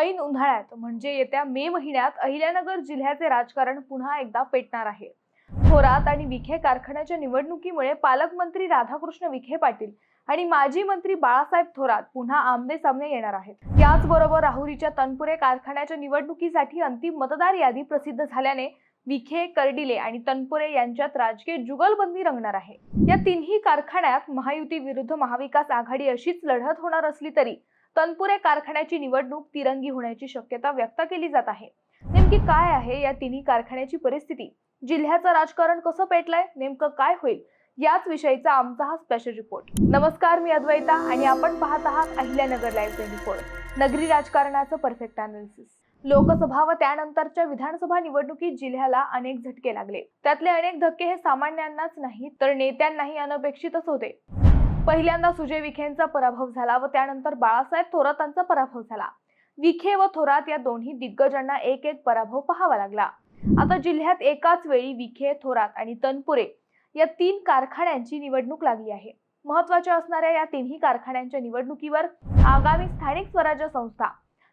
ऐन उन्हाळ्यात म्हणजे येत्या मे महिन्यात अहिल्यानगर जिल्ह्याचे राजकारण पुन्हा एकदा पेटणार आहे. थोरात आणि विखे कारखान्याच्या निवडणुकीमुळे पालकमंत्री राधाकृष्ण विखे पाटील आणि माजी मंत्री बाळासाहेब थोरात पुन्हा आमने सामने येणार आहेत. त्याचबरोबर राहुरीच्या तनपुरे कारखान्याच्या निवडणुकीसाठी अंतिम मतदार यादी प्रसिद्ध झाल्याने विखे कर्डिले आणि तनपुरे यांच्यात राजकीय जुगलबंदी रंगणार आहे. या तिन्ही कारखान्यात महायुती विरुद्ध महाविकास आघाडी अशीच लढत होणार असली तरी तनपुरे कारखान्याची निवडणूक तिरंगी होण्याची शक्यता व्यक्त केली जात आहे. नेमकी काय आहे या तिन्ही कारखान्याची परिस्थिती? जिल्ह्याचं राजकारण कसं पेटलंय? नेमकं काय होईल? याच विषयीचा आमचा हा स्पेशल रिपोर्ट नमस्कार मी अद्वैता आणि आपण पाहत आहात अहिल्यानगर लाईव्ह रिपोर्ट नगरी राजकारणाचं परफेक्ट अनालिसिस लोकसभा व त्यानंतरच्या विधानसभा निवडणुकीत जिल्ह्याला अनेक झटके लागले. त्यातले अनेक धक्के हे सामान्यांनाच नाही तर नेत्यांनाही अनपेक्षितच होते. पहिल्यांदा सुजय विखेंचा पराभव झाला व त्यानंतर बाळासाहेब थोरातांचा पराभव झाला. विखे व थोरात या दोन्ही दिग्गजांना एक एक पराभव पाहावा लागला. आता जिल्ह्यात एकाच वेळी विखे थोरात आणि तनपुरे या तीन कारखान्यांची निवडणूक लागली आहे. महत्त्वाच्या असणाऱ्या या तिन्ही कारखान्यांच्या निवडणुकीवर आगामी स्थानिक स्वराज्य संस्था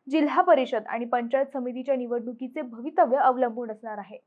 जिल्हा परिषद आणि पंचायत समितीच्या निवडणुकीचे भवितव्य अवलंबून असणार आहे.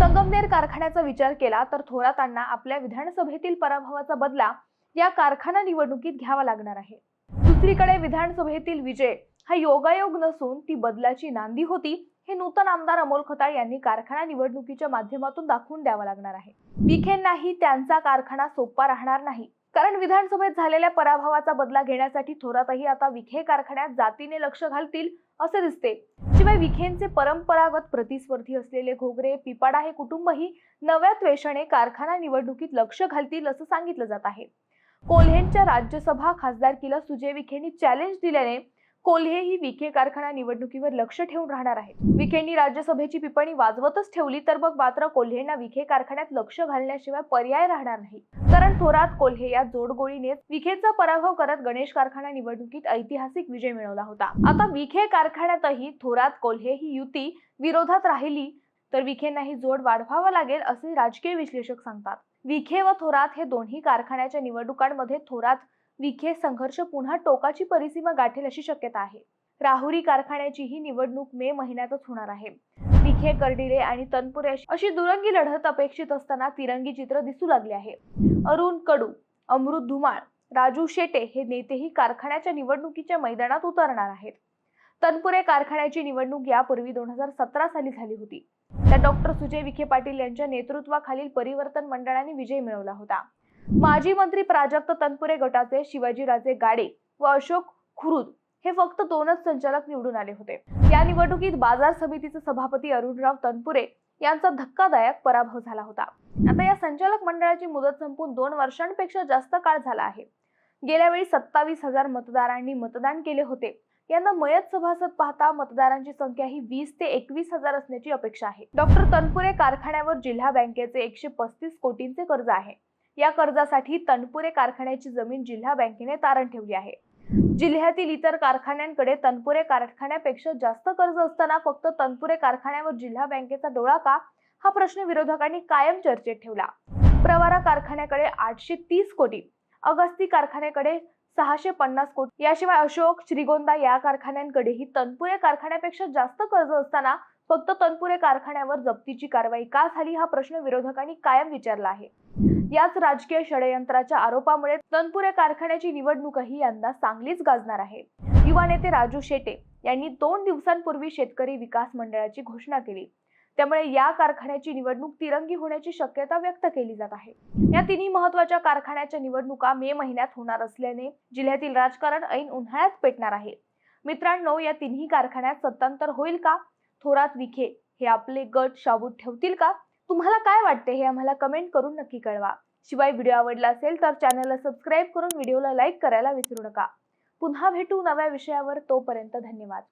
संगमनेर कारखान्याचा विचार केला तर थोरातांना आपल्या विधानसभेतील पराभवाचा बदला या कारखाना निवडणुकीत घ्यावा लागणार आहे. दुसरीकडे विधानसभेतील विजय हा योगायोग नसून ती बदलाची नांदी होती हे नूतन आमदार अमोल खताळ यांनी कारखाना निवडणुकीच्या माध्यमातून दाखवून द्यावं लागणार आहे. विखेंनाही त्यांचा कारखाना सोपा राहणार नाही. कारण विधानसभेत झालेल्या पराभवाचा बदला घेण्यासाठी थोरातही आता विखे कारखान्यात जातीने लक्ष घालतील असे दिसते. शिवाय विखेंचे परंपरागत प्रतिस्पर्धी असलेले घोगरे पिपाडा हे कुटुंबही नव्या त्वेषाने कारखाना निवडणुकीत लक्ष घालतील असं सांगितलं जात आहे. कोल्हेंच्या राज्यसभा खासदारकीला सुजय विखेंनी चॅलेंज दिल्याने कोल्हे ही विखे कारखाना निवडणुकीवर लक्ष ठेवून राहणार आहे विखेंनी राज्यसभेची पिपणी वाजवतच ठेवली तर मग मात्र कोल्हेंना विखे कारखान्यात लक्ष घालण्याशिवाय पर्याय राहणार नाही. कारण थोरात कोल्हे या जोडगोळीने विखेचा पराभव करत गणेश कारखाना निवडणुकीत ऐतिहासिक विजय मिळवला होता. आता विखे कारखान्यातही थोरात कोल्हे ही युती विरोधात राहिली तर विखेंनाही जोड वाढवावा लागेल असे राजकीय विश्लेषक सांगतात. विखे व थोरात हे दोन्ही कारखान्याच्या निवडणुकांमध्ये थोरात विखे संघर्ष पुन्हा टोकाची परिसीमा गाठेल अशी शक्यता आहे. राहुरी कारखान्याची ही निवडणूक मे महिन्यातच होणार आहे. विखे कर्डिले आणि तनपुरे अशी- अशी दुरंगी लढत अपेक्षित असताना तिरंगी चित्र दिसू लागले आहे. अरुण कडू अमृत धुमाळ राजू शेटे हे नेतेही कारखान्याच्या निवडणुकीच्या मैदानात उतरणार आहेत. तनपुरे कारखान्याची निवडणूक यापूर्वी दोन हजार सतरा साली झाली होती. त्या डॉक्टर सुजय विखे पाटील यांच्या नेतृत्वाखालील परिवर्तन मंडळाने विजय मिळवला होता. माजी मंत्री प्राजक्त तनपुरे गटाचे शिवाजीराजे गाडे व अशोक खुरुद हे फक्त दोनच संचालक निवडून आले होते. या निवडणुकीत बाजार समितीचे सभापती अरुणराव तनपुरे यांचा धक्कादायक पराभव झाला होता. आता या संचालक मंडळाची मुदत संपून दोन वर्षांपेक्षा जास्त काळ झाला आहे. गेल्या वेळी सत्तावीस हजार मतदारांनी मतदान केले होते. यांना मयत सभासद पाहता मतदारांची संख्या ही वीस ते एकवीस हजार असण्याची अपेक्षा आहे. डॉक्टर तनपुरे कारखान्यावर जिल्हा बँकेचे एकशे पस्तीस कोटींचे कर्ज आहे. या कर्जासाठी तनपुरे कारखान्याची जमीन जिल्हा बँकेने तारण ठेवली आहे. जिल्ह्यातील इतर कारखान्यांकडे तनपुरे कारखान्यापेक्षा जास्त कर्ज असताना फक्त तनपुरे कारखान्यावर जिल्हा बँकेचा डोळा का? हा प्रश्न विरोधकांनी कायम चर्चेत ठेवला. प्रवारा कारखान्याकडे आठशे तीस कोटी अगस्ती कारखान्याकडे सहाशे पन्नास कोटी. याशिवाय अशोक श्रीगोंदा या कारखान्यांकडेही तनपुरे कारखान्यापेक्षा जास्त कर्ज असताना फक्त तनपुरे कारखान्यावर जप्तीची कारवाई का झाली हा प्रश्न विरोधकांनी कायम विचारला आहे. याच राजकीय षडयंत्राच्या आरोपामुळे तनपुरे कारखान्याची निवडणूकही यंदा चांगलीच गाजणार आहे. युवा नेते राजू शेटे यांनी दोन दिवसांपूर्वी शेतकरी विकास मंडळाची घोषणा केली. त्यामुळे या कारखान्याची निवडणूक तिरंगी होण्याची शक्यता व्यक्त केली जात आहे. या तिन्ही महत्त्वाच्या कारखान्याच्या निवडणुका मे महिन्यात होणार असल्याने जिल्ह्यातील राजकारण ऐन उन्हाळ्यात पेटणार आहे. मित्रांनो या तिन्ही कारखान्यात सत्तांतर होईल का? थोरात विखे हे आपले गट शाबूत ठेवतील का? तुम्हाला काय वाटते हे आम्हाला कमेंट करून नक्की कळवा. शिवाय व्हिडिओ आवडला असेल तर चॅनलला सबस्क्राईब करून व्हिडिओला लाईक करायला विसरू नका. पुन्हा भेटू नव्या विषयावर तोपर्यंत धन्यवाद.